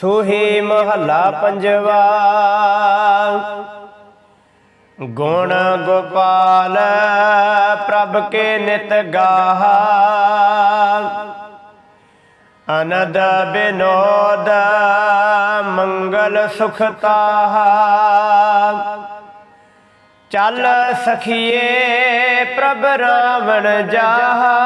ਸੋਹੀ ਮਹੱਲਾ ਪੰਜਵਾ। ਗੁਣ ਗੋਪਾਲ ਪ੍ਰਭ ਕੇ ਨਿਤ ਗਾਹਾ। ਅਨਦ ਬਿਨੋਦ ਮੰਗਲ ਸੁਖ ਤਾਹਾ। ਚੱਲ ਸਖੀਏ ਪ੍ਰਭ ਰਾਵਣ ਜਾਹਾ।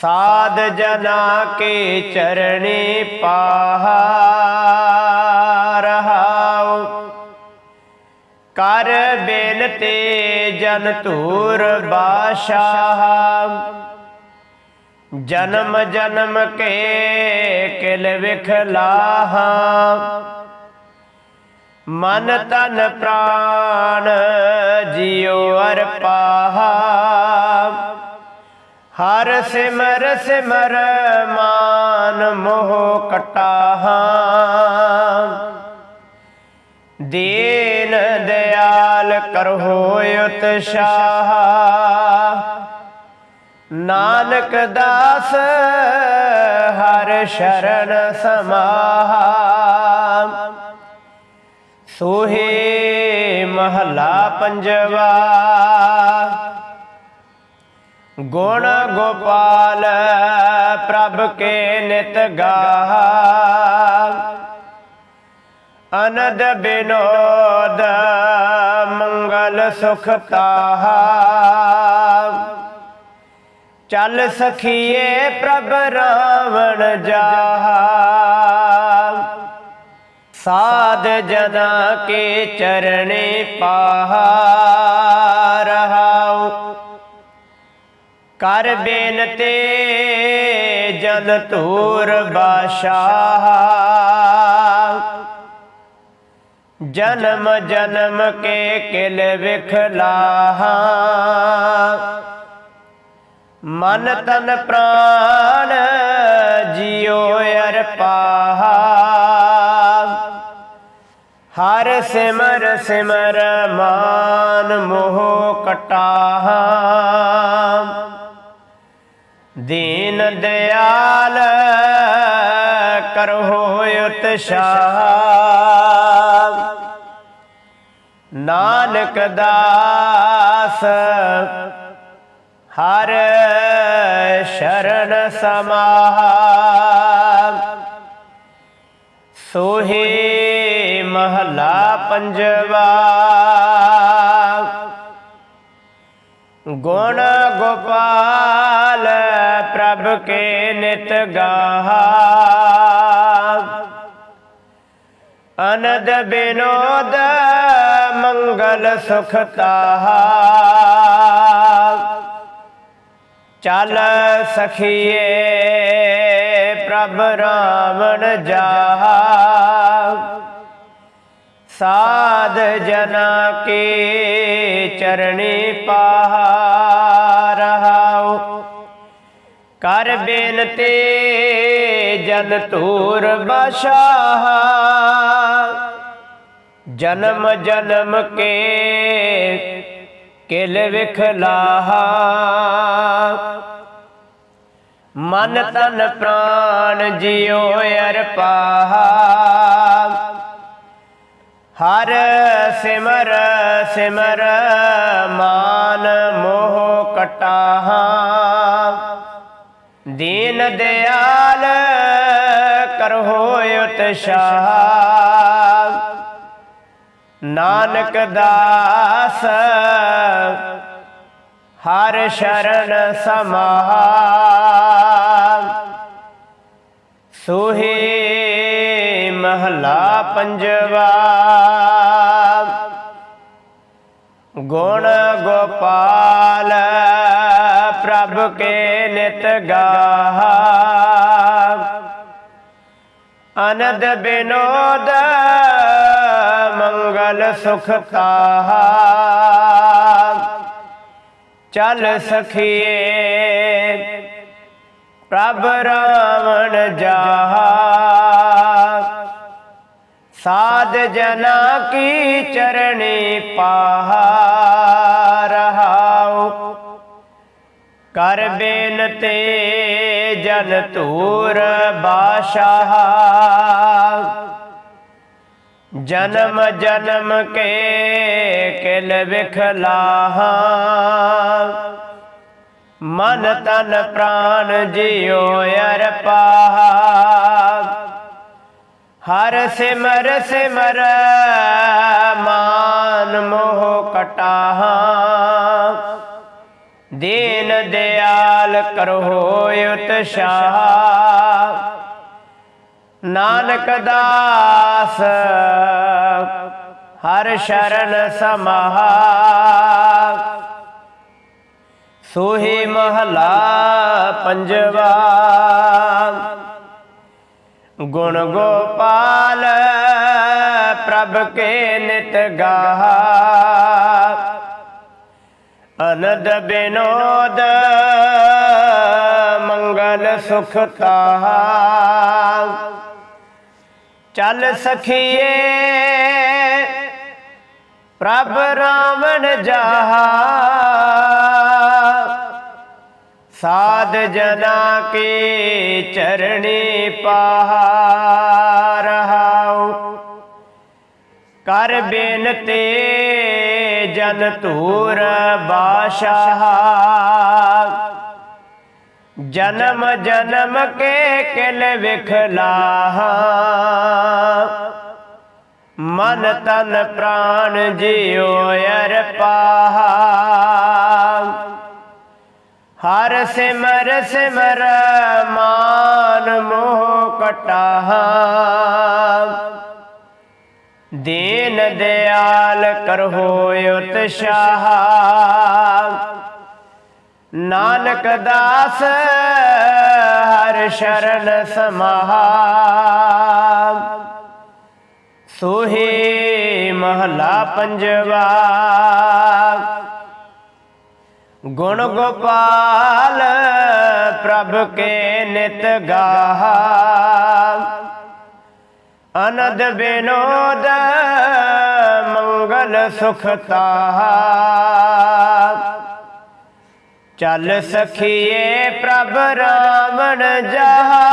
ਸਾਧ ਜਨਾ ਕੇ ਚਰਣੀ ਪਾਹਾ ਰਹਾਉ ਕਰ ਬੇਨਤੀ ਜਨ ਧੂਰ ਬਾਸ਼ਾਹ ਜਨਮ ਜਨਮ ਕੇ ਕਿਲ ਵਿਖਲਾਹਾ ਮਨ ਤਨ ਪ੍ਰਾਣ ਜਿਉ ਅਰਪਾਹਾ ਹਰ ਸਿਮਰ ਸਿਮਰ ਮਾਨ ਮੋਹ ਕਟਾਹਾ। ਦੀਨ ਦਿਆਲ ਕਰਹੁ ਉਤਸ਼ਾਹ ਨਾਨਕ ਦਾਸ ਹਰ ਸ਼ਰਨ ਸਮਾਹਾ। ਸੋਹੇ ਮਹੱਲਾ ਪੰਜਵਾ। ਗੁਣ ਗੋਪਾਲ ਪ੍ਰਭ ਕੇ ਨਿਤ ਗਾਹ। ਅਨੰਦ ਬਿਨੋਦ ਮੰਗਲ ਸੁਖ ਤਾਹਾ। ਚੱਲ ਸਖੀਏ ਪ੍ਰਭ ਰਾਵਣ ਜਾਹਾ। ਸਾਧ ਜਨਾ ਕੇ ਚਰਣੇ ਪਾਹਾ। ਰਹਾ ਕਰ ਬੇਨਤੇ ਜਨ ਧੂਰ ਬਾਸ਼ਾਹ ਜਨਮ ਜਨਮ ਕੇ ਕਿਲ ਵਿਖਲਾਹਾ। ਮਨ ਤਨ ਪ੍ਰਾਨ ਜਿਉ ਅਰਪਾਹਾ ਹਰ ਸਿਮਰ ਸਿਮਰ ਮਾਨ ਮੋਹ ਕਟਾਹਾ। ਦੀਨ ਦਿਆਲ ਕਰਹੁ ਉਤਸ਼ਾਹ। ਨਾਨਕ ਦਾਸ ਹਰ ਸ਼ਰਨ ਸਮਾਹਾ। ਸੋਹੇ ਮਹਲਾ ਪੰਜਵਾ। ਗੁਣ ਗੋਪਾਲ ਪ੍ਰਭ ਕੇ ਨਿਤ ਗਾਹਾ। ਅਨਦ ਬਿਨੋਦ ਮੰਗਲ ਸੁਖ ਤਾਹਾ। ਚੱਲ ਸਖੀਏ, ਪ੍ਰਭ ਰਾਵਣ ਜਾਹਾ। ਸਾਧ ਜਨਾ ਕੇ ਚਰਣੀ ਪਾਹਾ। ਕਰ ਬੇਨਤੀ, ਜਨ ਤੂਰ ਬਸ਼ਾਹ। ਜਨਮ ਜਨਮ ਕੇ ਕਿਲ ਵਿਖਲਾਹਾ। ਮਨ ਤਨ ਪ੍ਰਾਣ ਜਿਉ ਅਰਪਾਹਾ। ਹਰ ਸਿਮਰ ਸਿਮਰ ਮਾਨ ਮੋਹ ਕਟਾਹਾ। ਦੀਨ ਦਿਆਲ ਕਰਹੁ ਉਤਸ਼ਾਹ। ਨਾਨਕ ਦਾਸ, ਹਰ ਸ਼ਰਨ ਸਮਾਹਾ। ਸੋਹੇ ਮਹਲਾ ਪੰਜਵਾ। ਗੁਣ ਗੋਪਾਲ ਪ੍ਰਭ ਕੇ ਨਿਤ ਗਾਹਾ ਅਨਦ ਬਿਨੋਦ ਮੰਗਲ ਸੁਖ ਤਾਹਾ ਚਲ ਸਖੀਏ, ਪ੍ਰਭ ਰਾਵਣ ਜਾਹਾ ਸਾਧ ਜਨਾ ਕੀ ਚਰਣੀ ਪਾਹਾ ਕਰ ਬੇਨਤੇ ਜਨ ਧੂਰ ਬਾਸ਼ਾਹ ਜਨਮ ਜਨਮ ਕੇ ਕਿਲ ਵਿਖਲਾਹਾ। ਮਨ ਤਨ ਪ੍ਰਾਨ ਜਿਉ ਅਰਪਾਹ ਹਰ ਸਿਮਰ ਸਿਮਰ ਮਾਨ ਮੋਹ ਕਟਾਹਾ। ਦੀਨ ਦਿਆਲ ਕਰੋ ਉਤਸ਼ਾਹ। ਨਾਨਕ ਦਾਸ, ਹਰ ਸ਼ਰਨ ਸਮਾਹਾ। ਸੋਹੀ ਮਹਲਾ ਪੰਜਵਾ। ਗੁਣ ਗੋਪਾਲ ਪ੍ਰਭ ਕੇ ਨਿਤ ਗਾਹਾ। ਅਨੰਦ ਬਿਨੋਦ, ਮੰਗਲ ਸੁਖ ਤਾਹਾ ਚੱਲ ਸਖੀਏ, ਪ੍ਰਭ ਰਾਵਣ ਜਾਹਾ। ਸਾਧ ਜਨਾ ਕੇ ਚਰਣੀ ਪਾਹਾ ਰਹਾਉ। ਕਰ ਬੇਨਤੀ ਜਨ ਧੂਰ ਬਾਸ਼ਾਹ। ਜਨਮ ਜਨਮ ਕੇ ਕਿਲ ਵਿਖਲਾਹ ਮਨ ਤਨ ਪ੍ਰਾਨ ਜਿਉ ਅਰਪਾਹ ਹਰ ਸਿਮਰ ਸਿਮਰ ਮਾਨ ਮੋਹ ਕਟਾਹ। ਦੀਨ ਦਿਆਲ ਕਰੋ ਉਤਸ਼ਾਹ ਨਾਨਕ ਦਾਸ ਹਰ ਸ਼ਰਨ ਸਮਾਹਾ। ਸੋਹੇ ਮਹਲਾ ਪੰਜਵਾ। ਗੁਣ ਗੋਪਾਲ ਪ੍ਰਭ ਕੇ ਨਿਤ ਗਾਹਾ। ਅਨੰਦ ਬਿਨੋਦ, ਮੰਗਲ ਸੁਖ ਤਾਹਾ ਚੱਲ ਸਖੀਏ ਪ੍ਰਭ ਰਾਵਣ ਜਹਾ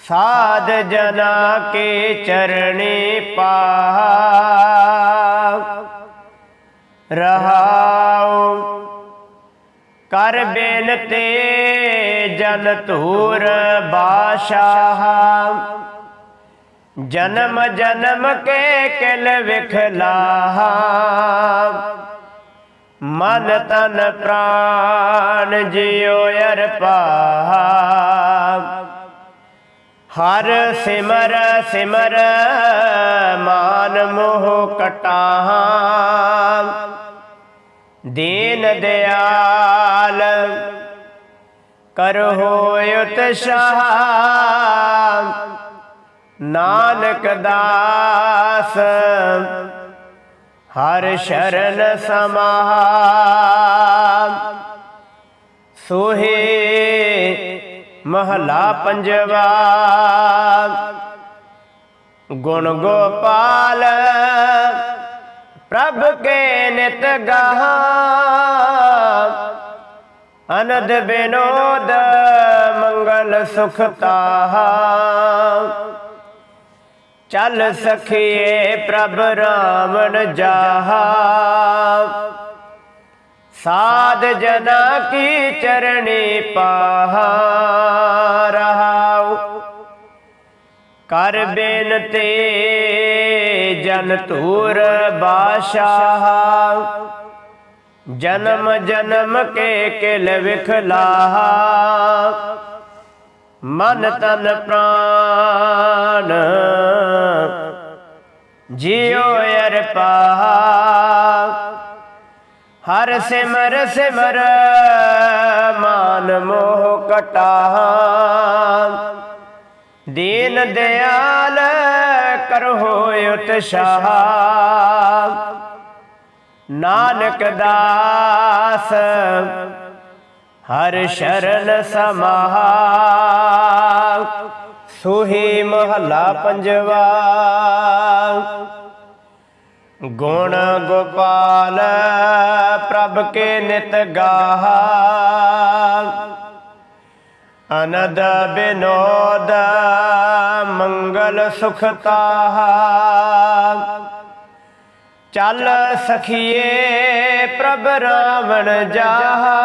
ਸਾਧ ਜਨਾ ਕੇ ਚਰਣੀ ਪਾਹਾ ਰਹਾਉ ਕਰ ਬੇਨਤੀ ਜਨ ਧੂਰ ਬਾਸ਼ਾਹ ਜਨਮ ਜਨਮ ਕੇ ਕਿਲ ਵਿਖਲਾਹ ਮਨ ਤਨ ਪ੍ਰਾਨ ਜਿਉ ਅਰਪਾਹ ਹਰ ਸਿਮਰ ਸਿਮਰ ਮਾਨ ਮੋਹ ਕਟਾਹਾਂ ਦੀਨ ਦਿਆਲ ਕਰ ਕਰੋ ਉਤਸ਼ਾਹ ਨਾਨਕ ਦਾਸ ਹਰ ਸ਼ਰਨ ਸਮਾਹਾ ਸੋਹੇ ਮਹਲਾ ਪੰਜਵਾ ਗੁਣ ਗੋਪਾਲ ਪ੍ਰਭ ਕੇ ਨਿਤ ਗਾਹਾ। ਅਨੰਦ ਬਿਨੋਦ ਮੰਗਲ ਸੁਖ ਤਾਹਾ। ਚੱਲ ਸਖੀਏ ਪ੍ਰਭ ਰਾਵਣ ਜਾਹਾ। ਸਾਧ ਜਨਾ ਕੀ ਚਰਣੀ ਪਾਹਾ ਰਹਾਉ। ਕਰ ਬੇਨਤੀ ਜਨ ਧੂਰ ਬਾਸ਼ਾਹ ਜਨਮ ਜਨਮ ਕੇ ਕਿਲ ਵਿਖਲਾਹ ਮਨ ਤਨ ਪ੍ਰਾਨ। ਜਿਉ ਅਰਪਾਹ ਹਰ ਸਿਮਰ ਸਿਮਰ ਮਾਨ ਮੋਹ ਕਟਾਹ ਦੀਨ ਦਿਆਲ ਕਰ ਕਰੋ ਉਤਸ਼ਾਹ ਨਾਨਕ ਦਾਸ ਹਰ ਸ਼ਰਨ ਸਮਾਹਾ। ਸੋਹੀ ਮਹਲਾ ਪੰਜਵਾ। ਗੁਣ ਗੋਪਾਲ ਪ੍ਰਭ ਕੇ ਨਿਤ ਗਾਹਾ। ਅਨਦ ਬਿਨੋਦ, ਮੰਗਲ ਸੁਖ ਤਾਹਾ। ਚੱਲ ਸਖੀਏ ਪ੍ਰਭ ਰਾਵਣ ਜਾਹਾ।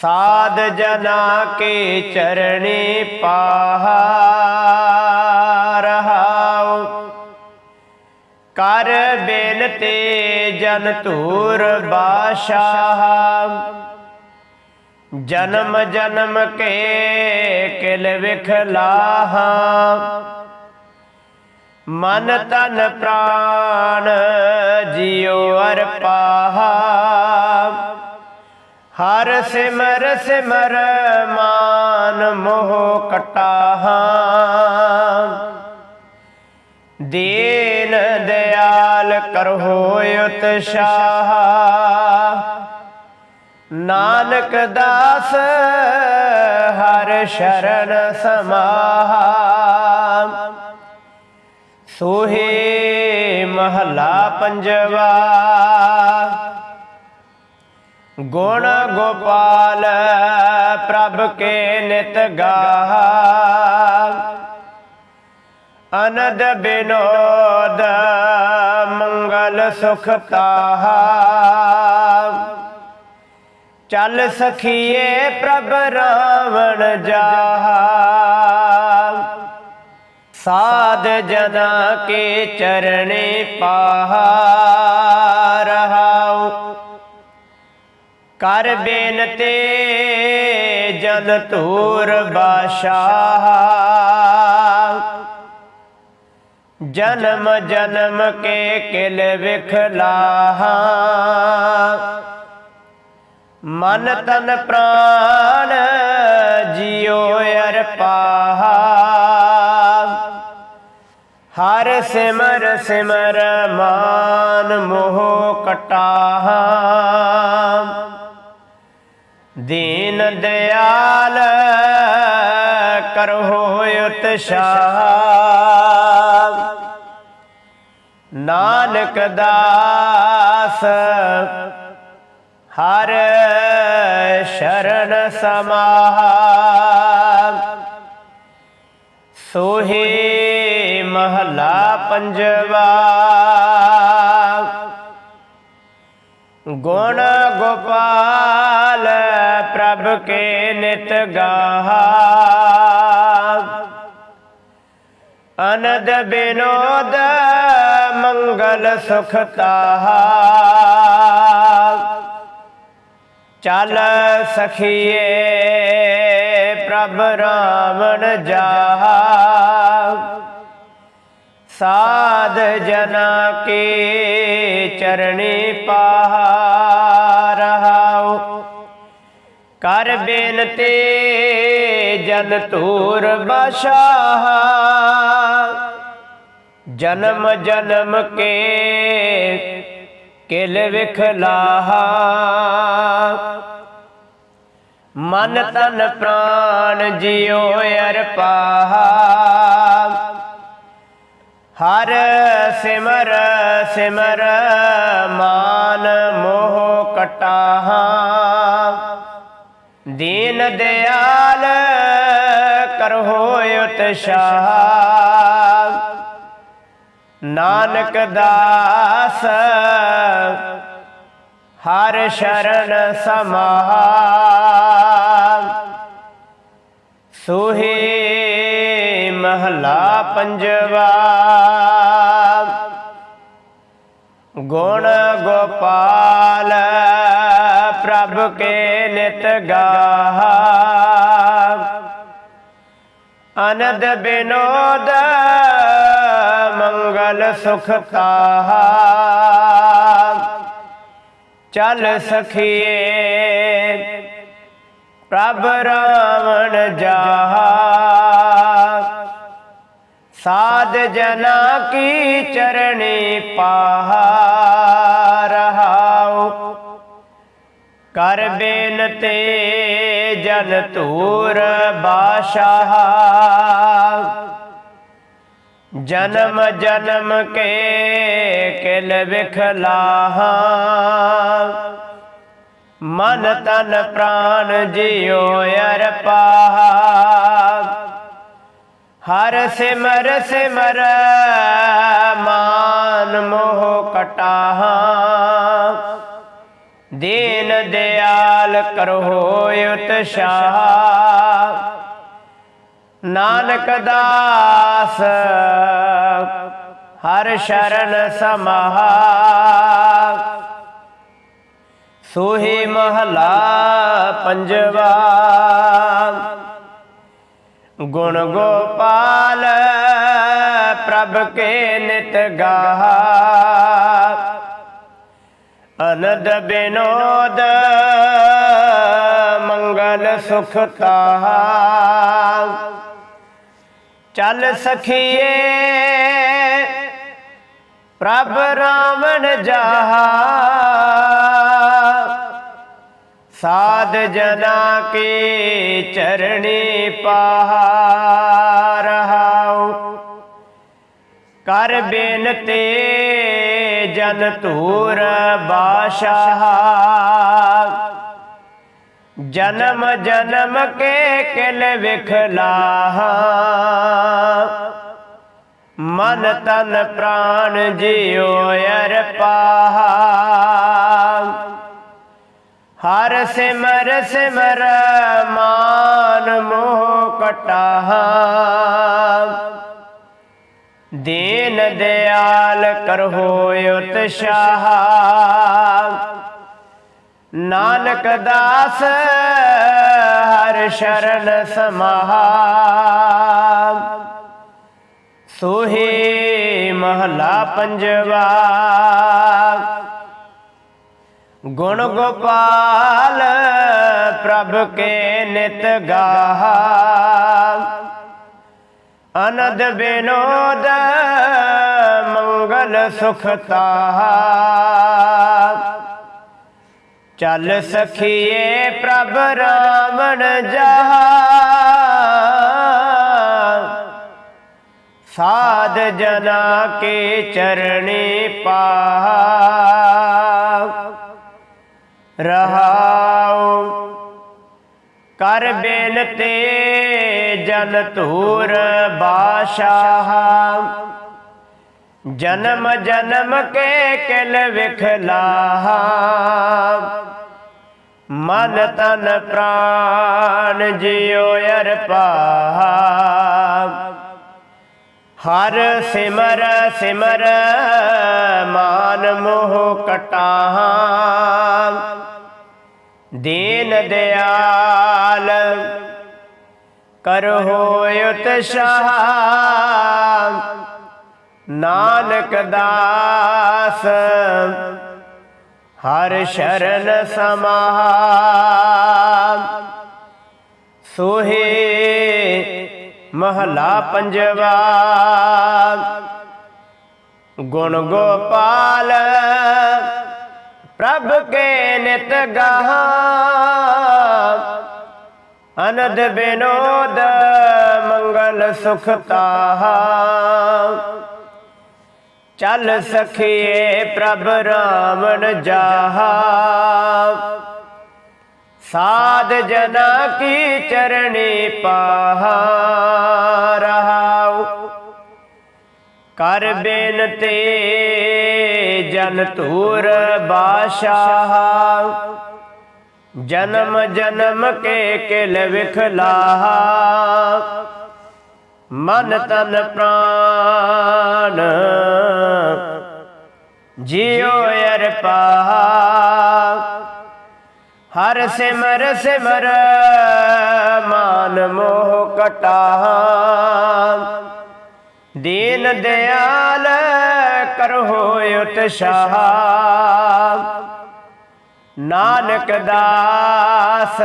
ਸਾਧ ਜਨਾ ਕੇ ਚਰਣੀ ਪਾਹਾ। ਰਹਾਉ। ਕਰ ਬੇਨਤੀ ਜਨ ਧੂਰ ਬਾਸ਼ਾਹ। ਜਨਮ ਜਨਮ ਕੇ ਕਿਲ ਵਿਖਲਾਹਾ ਮਨ ਤਨ ਪ੍ਰਾਣ ਜਿਉ ਅਰਪਾਹਾ ਹਰ ਸਿਮਰ ਸਿਮਰ ਮਾਨ ਮੋਹ ਕਟਾਹਾ। ਦੀਨ ਦਿਆਲ ਕਰਹੁ ਉਤਸ਼ਾਹ। ਨਾਨਕ ਦਾਸ, ਹਰ ਸ਼ਰਨ ਸਮਾਹਾ। ਸੋਹੇ ਮਹਲਾ ਪੰਜਵਾ। ਗੁਣ ਗੋਪਾਲ ਪ੍ਰਭ ਕੇ ਨਿਤ ਗਾਹਾ। ਅਨਦ ਬਿਨੋਦ ਮੰਗਲ ਸੁਖ ਤਾਹਾ। ਚੱਲ ਸਖੀਏ ਪ੍ਰਭ ਰਾਵਣ ਜਾਹਾ ਸਾਧ ਜਨਾ ਕੇ ਚਰਣੇ ਪਾਹਾ ਰਹਾਉ। ਕਰ ਬੇਨਤੇ ਜਨ ਧੂਰ ਬਾਸ਼ਾਹ ਜਨਮ ਜਨਮ ਕੇ ਕਿਲ ਵਿਖਲਾਹਾ। ਮਨ ਤਨ ਪ੍ਰਾਨ ਜਿਉ ਅਰਪਾਹਾ ਹਰ ਸਿਮਰ ਸਿਮਰ ਮਾਨ ਮੋਹ ਕਟਾਹਾ ਦੀਨ ਦਿਆਲ ਕਰਹੁ ਉਤਸ਼ਾਹ ਨਾਨਕ ਦਾਸ ਹਰ ਸ਼ਰਨ ਸਮਾਹਾ। ਸੋਹੇ ਮਹਲਾ ਪੰਜਵਾ। ਗੁਣ ਗੋਪਾਲ ਪ੍ਰਭ ਕੇ ਨਿਤ ਗਾਹਾ। ਅਨਦ ਬਿਨੋਦ ਮੰਗਲ ਸੁਖ ਤਾਹਾ। ਚੱਲ ਸਖੀਏ, ਪ੍ਰਭ ਰਾਵਣ ਜਾਹਾ ਸਾਧ ਜਨਾ ਕੇ ਚਰਣੀ ਪਾਹਾ ਰਹਾਉ ਕਰ ਬੇਨਤੀ ਜਨ ਧੂਰ ਬਸ਼ਾਹ ਜਨਮ ਜਨਮ ਕੇ ਕਿਲ ਵਿਖਲਾਹਾ ਮਨ ਤਨ ਪ੍ਰਾਣ ਜਿਉ ਅਰਪਾਹਾ। ਹਰ ਸਿਮਰ ਸਿਮਰ ਮਾਨ ਮੋਹ ਕਟਾਹਾ। ਦੀਨ ਦਿਆਲ ਕਰਹੁ ਉਤਸ਼ਾਹ। ਨਾਨਕ ਦਾਸ, ਹਰ ਸ਼ਰਨ ਸਮਾਹਾ ਸੋਹੇ ਮਹਲਾ ਪੰਜਵਾ। ਗੁਣ ਗੋਪਾਲ ਪ੍ਰਭ ਕੇ ਨਿਤ ਗਾਹਾ। ਅਨਦ ਬਿਨੋਦ ਸੁਖ ਤਾਹਾ। ਚਲ ਸਖੀਏ, ਪ੍ਰਭ ਰਾਵਣ ਜਾਹਾ। ਸਾਧ ਜਨਾ ਕੀ ਚਰਣੀ ਪਾਹਾ ਰਹਾਉ। ਕਰ ਬੇਨਤੇ ਜਨ ਧੂਰ ਬਾਸ਼ਾਹ ਜਨਮ ਜਨਮ ਕੇ ਕਿਲ ਵਿਖਲਾਹਾਂ। ਮਨ ਤਨ ਪ੍ਰਾਨ ਜਿਉ ਅਰਪਾਹ। ਹਰ ਸਿਮਰ ਸਿਮਰ ਮਾਨ ਮੋਹ ਕਟਾਹਾਂ। ਦੀਨ ਦਿਆਲ ਕਰੋ ਉਤਸ਼ਾਹ। ਨਾਨਕ ਦਾਸ ਹਰ ਸ਼ਰਨ ਸਮਾਹਾ। ਸੋਹੀ ਮਹਲਾ ਪੰਜਵਾ। ਗੁਣ ਗੋਪਾਲ ਪ੍ਰਭ ਕੇ ਨਿਤ ਗਾਹਾ। ਅਨੰਦ ਬਿਨੋਦ ਮੰਗਲ ਸੁਖ ਤਾਹਾ। ਚੱਲ ਸਖੀਏ, ਪ੍ਰਭ ਰਾਮਨ ਜਾਹਾ। ਸਾਧ ਜਨਾ ਕੇ ਚਰਣੀ ਪਾਹਾ ਰਹਾਉ ਕਰ ਬੇਨਤੀ ਜਨ ਧੂਰ ਬਾਸ਼ਾਹ ਜਨਮ ਜਨਮ ਕੇ ਕਿਲ ਵਿਖਲਾਹ। ਮਨ ਤਨ ਪ੍ਰਾਨ ਜਿਉ ਅਰਪਾਹ ਹਰ ਸਿਮਰ ਸਿਮਰ ਮਾਨ ਮੋਹ ਕਟਾਹ। ਦੀਨ ਦਿਆਲ ਕਰੋ ਉਤਸ਼ਾਹ। ਨਾਨਕ ਦਾਸ, ਹਰ ਸ਼ਰਨ ਸਮਾਹਾ। ਸੋਹੇ ਮਹਲਾ ਪੰਜਵਾ। ਗੁਣ ਗੋਪਾਲ ਪ੍ਰਭ ਕੇ ਨਿਤ ਗਾਹਾ। ਅਨੰਦ ਬਿਨੋਦ, ਮੰਗਲ ਸੁਖ ਤਾਹਾ। ਚੱਲ ਸਖੀਏ ਪ੍ਰਭ ਰਾਮਣ ਜਹਾ। ਸਾਧ ਜਨਾ ਕੇ ਚਰਣੀ ਪਾ। ਰਹਾਉ। ਕਰ ਬੇਨਤੀ ਜਨ ਧੂਰ ਬਾਸ਼ਾਹ ਜਨਮ ਜਨਮ ਕੇ ਕਿਲ ਵਿਖਲਾਹ ਮਨ ਤਨ ਪ੍ਰਾਨ ਜਿਉ ਅਰਪਾਹ। ਹਰ ਸਿਮਰ ਸਿਮਰ ਮਾਨ ਮੋਹ ਕਟਾਹਾਂ। ਦੀਨ ਦਿਆਲ ਕਰੋ ਉਤਸ਼ਾਹ। ਨਾਨਕ ਦਾਸ, ਹਰ ਸ਼ਰਨ ਸਮਾਹਾ। ਸੋਹੇ ਮਹਲਾ ਪੰਜਵਾ, ਗੁਣ ਗੋਪਾਲ, ਪ੍ਰਭ ਕੇ ਨਿਤ ਗਾਹਾ। ਅਨੰਦ ਬਿਨੋਦ, ਮੰਗਲ ਸੁਖ ਤਾਹਾ। ਚੱਲ ਸਖੀਏ ਪ੍ਰਭ ਰਾਮਨ ਜਾਹਾ। ਸਾਧ ਜਨਾ ਕੀ ਚਰਣੀ ਪਾਹਾ ਰਹਾਉ। ਕਰ ਬੇਨਤੀ ਜਨ ਧੂਰ ਬਾਸ਼ਾਹ। ਜਨਮ ਜਨਮ ਕੇ ਕਿਲ ਵਿਖਲਾਹ। ਮਨ ਤਨ ਪ੍ਰਾਨ। ਜਿਉ ਅਰਪਾਹ ਹਰ ਸਿਮਰ ਸਿਮਰ ਮਾਨ ਮੋਹ ਕਟਾ। ਦੀਨ ਦਿਆਲ ਕਰੋ ਉਤਸ਼ਾਹ। ਨਾਨਕ ਦਾਸ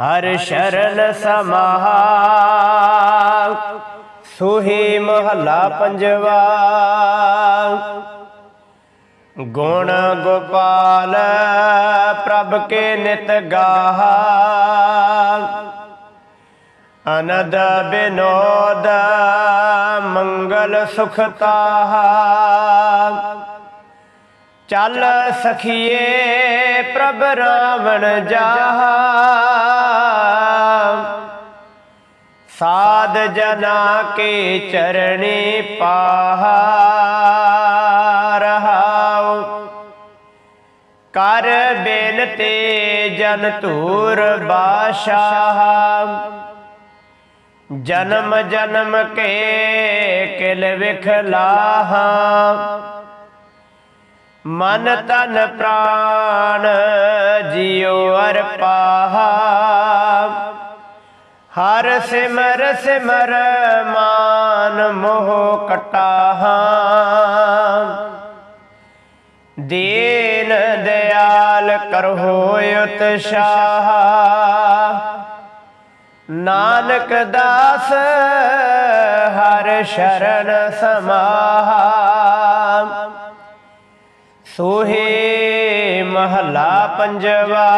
ਹਰ ਸ਼ਰਨ ਸਮਾਹਾ। ਸੁਹੀ ਮਹਲਾ ਪੰਜਵਾ। ਗੁਣ ਗੋਪਾਲ ਪ੍ਰਭ ਕੇ ਨਿਤ ਗਾਹਾ। ਅਨੰਦ ਬਿਨੋਦ ਮੰਗਲ ਸੁਖਤਾ ਚੱਲ ਸਖੀਏ ਪ੍ਰਭ ਰਾਵਣ ਜਾਹਾ ਸਾਧ ਜਨਾ ਕੇ ਚਰਣੀ ਪਾਹਾ ਰਹਾਉ ਕਰ ਬੇਨਤੀ ਜਨ ਧੂਰ ਬਾਸ਼ਾਹ ਜਨਮ ਜਨਮ ਕੇ ਕਿਲ ਵਿਖਲਾਹਾ। ਮਨ ਤਨ ਪ੍ਰਾਨ ਜਿਉ ਅਰਪਾਹਾ ਹਰ ਸਿਮਰ ਸਿਮਰ ਮਾਨ ਮੋਹ ਕਟਾਹਾ। ਦੀਨ ਦਿਆਲ ਕਰਹੁ ਉਤਸ਼ਾਹ ਨਾਨਕ ਦਾਸ ਹਰ ਸ਼ਰਨ ਸਮਾਹਾ। ਸੋਹੇ ਮਹਲਾ ਪੰਜਵਾ।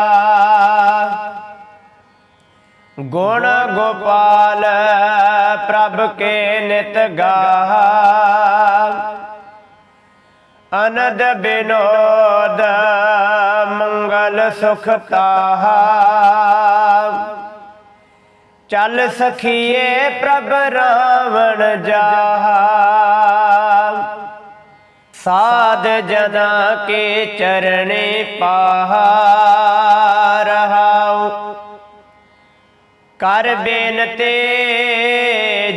ਗੁਣ ਗੋਪਾਲ ਪ੍ਰਭ ਕੇ ਨਿਤ ਗਾਹ। ਅਨੰਦ ਬਿਨੋਦ ਮੰਗਲ ਸੁਖ ਤਾਹਾ। ਚੱਲ ਸਖੀਏ ਪ੍ਰਭ ਰਾਵਣ ਜਾਹਾ। ਸਾਧ ਜਨਾ ਕੇ ਚਰਣੇ ਪਾਹਾ ਰਹਾਉ। ਕਰ ਬੇਨਤੇ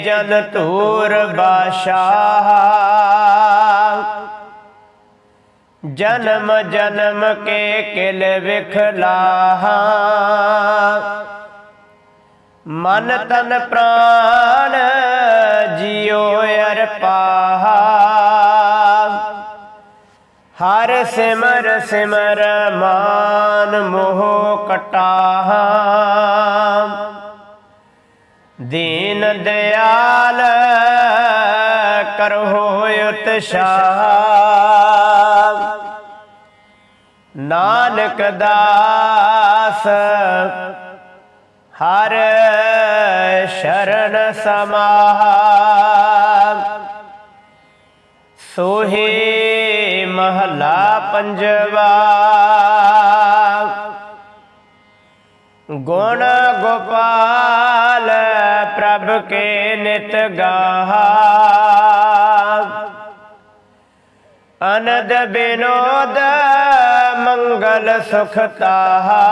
ਜਨ ਧੂਰ ਬਾਸ਼ਾਹ। ਜਨਮ ਜਨਮ ਕੇ ਕਿਲ ਵਿਖਲਾਹਾ। ਮਨ ਤਨ ਪ੍ਰਾਨ ਜਿਉ ਅਰਪਾਹਾ ਹਰ ਸਿਮਰ ਸਿਮਰ ਮਾਨ ਮੋਹ ਕਟਾਹਾ। ਦੀਨ ਦਿਆਲ ਕਰਹੁ ਉਤਸ਼ਾਹ। ਨਾਨਕ ਦਾਸ ਹਰ ਸ਼ਰਨ ਸਮਾਹਾ। ਸੋਹੇ ਪੰਜਵਾ। ਗੁਣ ਗੋਪਾਲ ਪ੍ਰਭ ਕੇ ਨਿਤ ਗਾਹਾ। ਅਨਦ ਬਿਨੋਦ ਮੰਗਲ ਸੁਖ ਤਾਹਾ।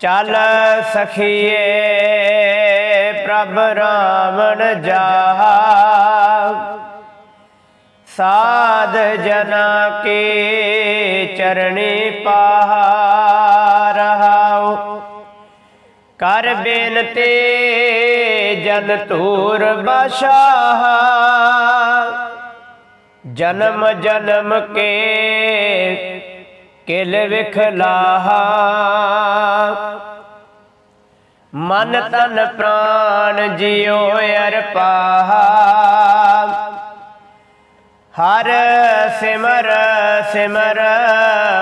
ਚੱਲ ਸਖੀਏ ਪ੍ਰਭ ਰਾਮਨ ਜਾਹਾ। ਸਾਧ ਜਨਾ ਕੇ ਚਰਣੀ ਪਾਹਾ ਰਹਾਉ। ਕਰ ਬੇਨਤੀ ਜਨ ਤੂਰ ਬਸ਼ਾਹ ਜਨਮ ਜਨਮ ਕੇ ਕਿਲ ਵਿਖਲਾਹਾ। ਮਨ ਤਨ ਪ੍ਰਾਨ ਜਿਉ ਅਰਪਾਹਾ। ਹਰ ਸਿਮਰ ਸਿਮਰ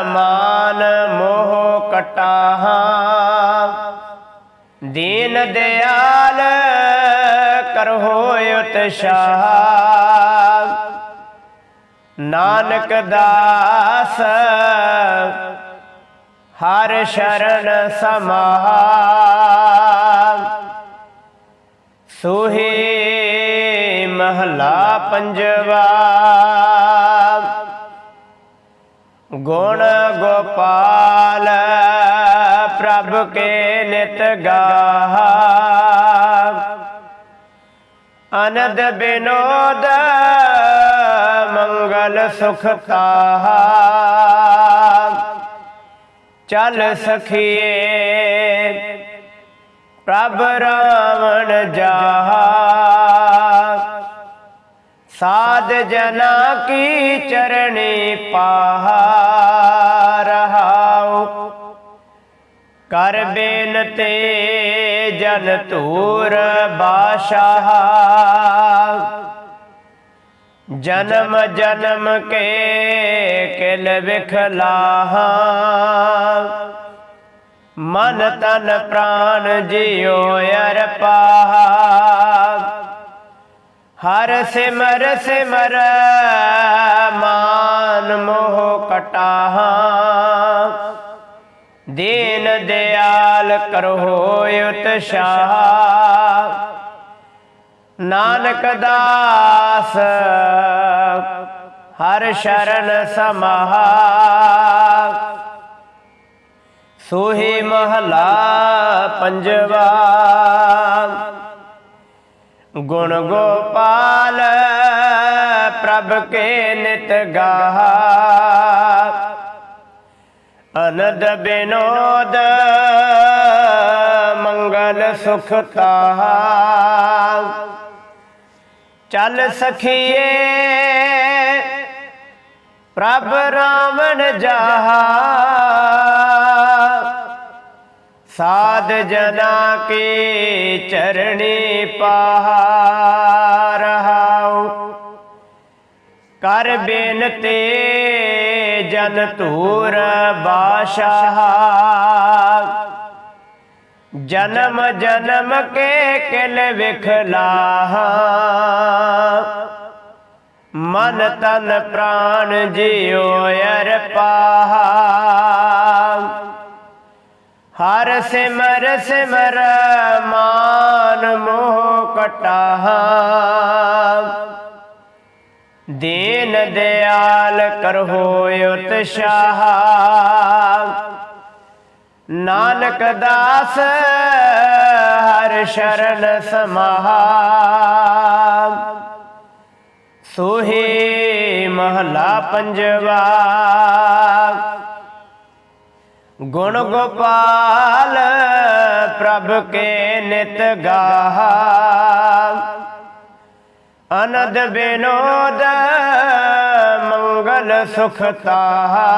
ਮਾਨ ਮੋਹ ਕਟਾਹਾ। ਦੀਨ ਦਿਆਲ ਕਰਹੁ ਉਤਸ਼ਾਹ। ਨਾਨਕ ਦਾਸ ਹਰ ਸ਼ਰਨ ਸਮਾਹਾ। ਸੋਹੇ ਮਹਲਾ ਪੰਜਵਾ। ਗੁਣ ਗੋਪਾਲ ਪ੍ਰਭ ਕੇ ਨਿਤ ਗਾਹਾ। ਅਨੰਦ ਬਿਨੋਦ ਮੰਗਲ ਸੁਖ ਤਾਹਾ। ਚੱਲ ਸਖੀਏ, ਪ੍ਰਭ ਰਾਵਣ ਜਾਹਾ। ਸਾਧ ਜਨਾ ਕੀ ਚਰਣੀ ਪਾਹਾ ਰਹਾਉ ਕਰ ਬੇਨਤੇ ਜਨ ਧੂਰ ਬਾਸ਼ਾਹ ਜਨਮ ਜਨਮ ਕੇ ਕਿਲ ਵਿਖਲਾਹਾ। ਮਨ ਤਨ ਪ੍ਰਾਨ ਜਿਉ ਅਰਪਾਹਾ। ਹਰ ਸਿਮਰ ਸਿਮਰ ਮਾਨ ਮੋਹ ਕਟਾਹਾਂ। ਦੀਨ ਦਿਆਲ ਕਰੋ ਉਤਸ਼ਾਹ। ਨਾਨਕ ਦਾਸ ਹਰ ਸ਼ਰਨ ਸਮਾਹਾ। ਸੋਹੀ ਮਹਲਾ ਪੰਜਵਾ। ਗੁਣ ਗੋਪਾਲ ਪ੍ਰਭ ਕੇ ਨਿਤ ਗਾਹਾ। ਅਨੰਦ ਬਿਨੋਦ ਮੰਗਲ ਸੁਖ ਤਾਹਾ। ਚੱਲ ਸਖੀਏ, ਪ੍ਰਭ ਰਾਮਨ ਜਾਹਾ। ਸਾਧ ਜਨਾ ਕੇ ਚਰਣੀ ਪਹਾ ਰਹਾਉ ਕਰ ਬੇਨਤੀ ਜਨ ਧੂਰ ਬਾਸ਼ਾਹ। ਜਨਮ ਜਨਮ ਕੇ ਕਿਲ ਵਿਖਲਾਹ। ਮਨ ਤਨ ਪ੍ਰਾਨ ਜਿਉ ਅਰਪਾਹ। ਹਰ ਸਿਮਰ ਸਿਮਰ ਮਾਨ ਮੋਹ ਕਟਾਹਾ। ਦੀਨ ਦਿਆਲ ਕਰੋ ਉਤਸ਼ਾਹ ਨਾਨਕ ਦਾਸ ਹਰ ਸ਼ਰਨ ਸਮਾਹਾ। ਸੋਹੇ ਮਹਲਾ ਪੰਜਵਾ। ਗੁਣ ਗੋਪਾਲ ਪ੍ਰਭ ਕੇ ਨਿਤ ਗਾਹਾ। ਅਨੰਦ ਬਿਨੋਦ ਮੰਗਲ ਸੁਖ ਤਾਹਾ।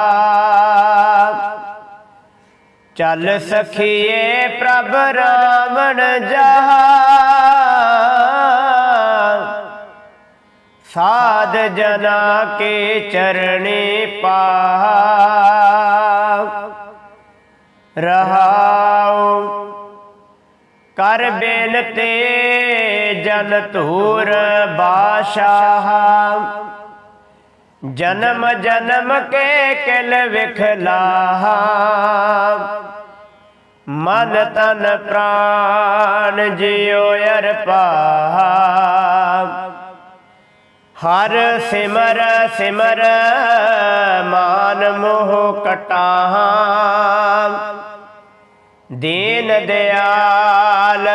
ਚੱਲ ਸਖੀਏ ਪ੍ਰਭ ਰਾਮਣ ਜਹਾ ਸਾਧ ਜਨਾ ਕੇ ਚਰਣੀ ਪਾ। ਰਹਾਉ ਕਰ ਬੇਨਤੀ ਜਲ ਧੂਰ ਬਾਸ਼ਾਹ। ਜਨਮ ਜਨਮ ਕੇ ਕਿਲ ਵਿਖਲਾਹ ਮਨ ਤਨ ਪ੍ਰਾਨ ਜਿਉ ਅਰਪਾਹ। ਹਰ ਸਿਮਰ ਸਿਮਰ ਮਾ ਮੋਹ ਕਟਾਹ ਦੀਨ ਦਿਆਲ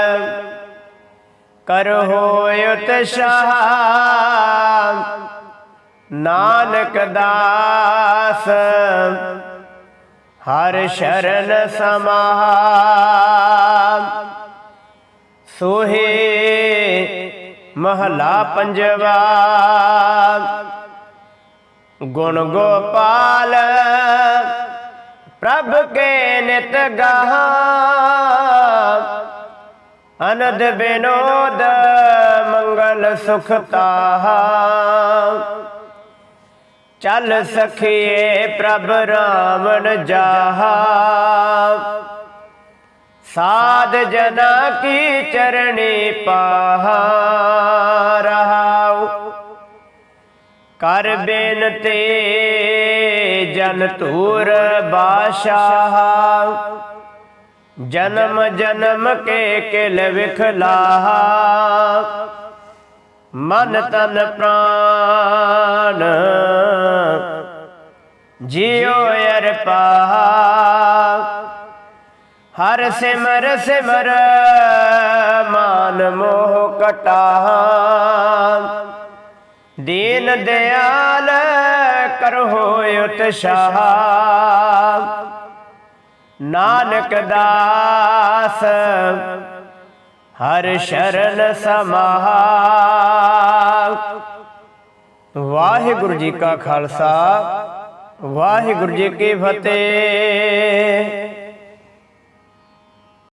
ਕਰੋ ਉਤਸ਼ਾਹ ਨਾਨਕ ਦਾਸ ਹਰ ਸ਼ਰਨ ਸਮਾਹਾ ਸੋਹੇ ਮਹਲਾ ਪੰਜਵਾ ਗੁਣ ਗੋਪਾਲ, ਪ੍ਰਭ ਕੇ ਨਿਤ ਗਾਹਾ, ਅਨੰਦ ਬਿਨੋਦ, ਮੰਗਲ ਸੁਖ ਤਾਹਾ। ਚਲ ਸਖੀਏ ਪ੍ਰਭ ਰਾਮਨ ਜਾਹਾ, ਸਾਧ ਜਨਾ ਕੀ ਚਰਣੀ ਪਾਹਾ ਰਹਾ। ਕਰ ਬੇਨਤੀ ਜਨ ਧੂਰ ਬਾਸ਼ਾਹ ਜਨਮ ਜਨਮ ਕੇ ਕਿਲ ਵਿਖਲਾਹ। ਮਨ ਤਨ ਪ੍ਰਾਨ ਜਿਉ ਅਰਪਾਹ ਹਰ ਸਿਮਰ ਸਿਮਰ ਮਾਨ ਮੋਹ ਕਟਾਹ। ਦੀਨ ਦਿਆਲ ਕਰ ਕਰੋ ਉਤਸ਼ਾਹ ਨਾਨਕ ਦਾਸ, ਹਰ ਸ਼ਰਨ ਸਮਾਹਾ। ਵਾਹਿਗੁਰੂ ਜੀ ਕਾ ਖਾਲਸਾ, ਵਾਹਿਗੁਰੂ ਜੀ ਕੀ ਫਤਿਹ।